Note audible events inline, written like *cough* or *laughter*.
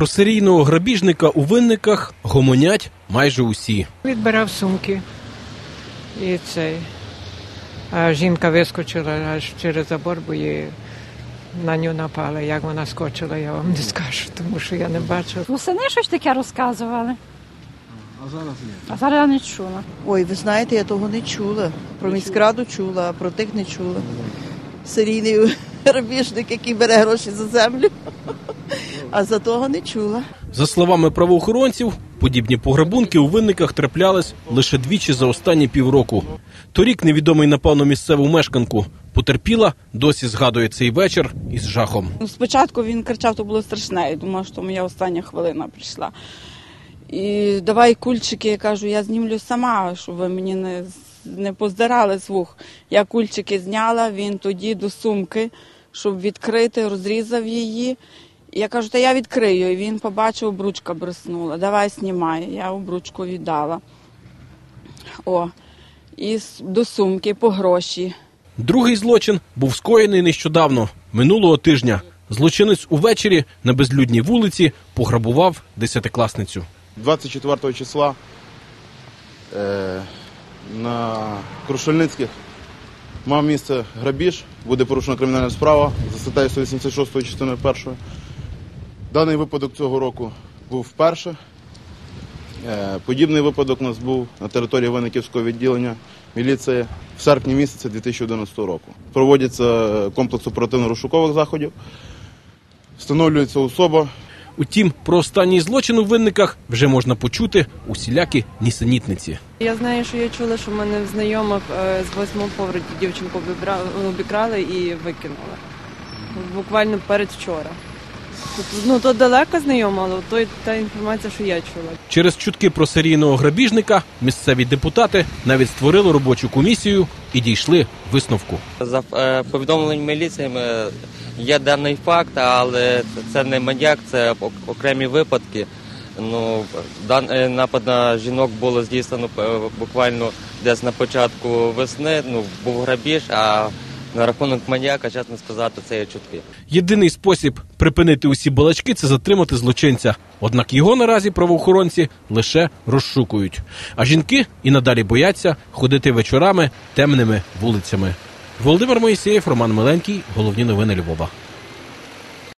Про серійного грабіжника у винниках гомонять майже усі. Відбирав сумки. І цей. А жінка вискочила аж через забор, бо її на нього напали. Як вона скочила, я вам не скажу, тому що я не бачила. Восени щось таке розказували. А зараз ні. А зараз я не чула. Ой, ви знаєте, я того не чула. Про міськраду чула, а про тих не чула. Серійний *laughs* грабіжник, який бере гроші за землю. А за того не чула. За словами правоохоронців, подібні пограбунки у винниках траплялись лише двічі за останні півроку. Торік невідомий напав на місцеву мешканку. Потерпіла, досі згадує цей вечір із жахом. Ну, Спочатку він кричав, то було страшне. Я думала, що моя остання хвилина прийшла. І давай кульчики, я кажу, я знімлю сама, щоб ви мені не, не поздирали з вух. Я кульчики зняла, він тоді до сумки, щоб відкрити, розрізав її. Я кажу, та я відкрию. І він побачив, обручка броснула. Давай знімай. Я обручку віддала. О, і до сумки по гроші. Другий злочин був скоєний нещодавно, минулого тижня. Злочинець увечері на безлюдній вулиці пограбував десятикласницю. 24 числа е, на Крушельницьких мав місце грабіж, буде порушена кримінальна справа за статтею 186 частиною 1. Даний випадок цього року був вперше. Е, подібний випадок у нас був на території Винниківського відділення міліції в серпні місяці 2011 року. Проводиться комплекс оперативно-розшукових заходів, встановлюється особа, Утім, про останній злочин у винниках вже можна почути усілякі нісенітниці. Я знаю, що я чула, що в мене в знайомих е, з восьмого повороті дівчинку обікрали і викинули. Буквально передвчора. Тобто, Ну, то далеко знайома, але то та інформація, що я чула. Через чутки про серійного грабіжника місцеві депутати навіть створили робочу комісію і дійшли висновку. За е, повідомленням міліції е, є даний факт, але це не маньяк, це ок- окремі випадки. Ну, дан, е, напад на жінок було здійснено е, буквально десь на початку весни. Ну, був грабіж, а на рахунок маньяка, чесно сказати, це є чутки. Єдиний спосіб припинити усі балачки це затримати злочинця. Однак його наразі правоохоронці лише розшукують. А жінки і надалі бояться ходити вечорами темними вулицями. Володимир Моїсеєв, Роман Миленький. Головні новини Львова.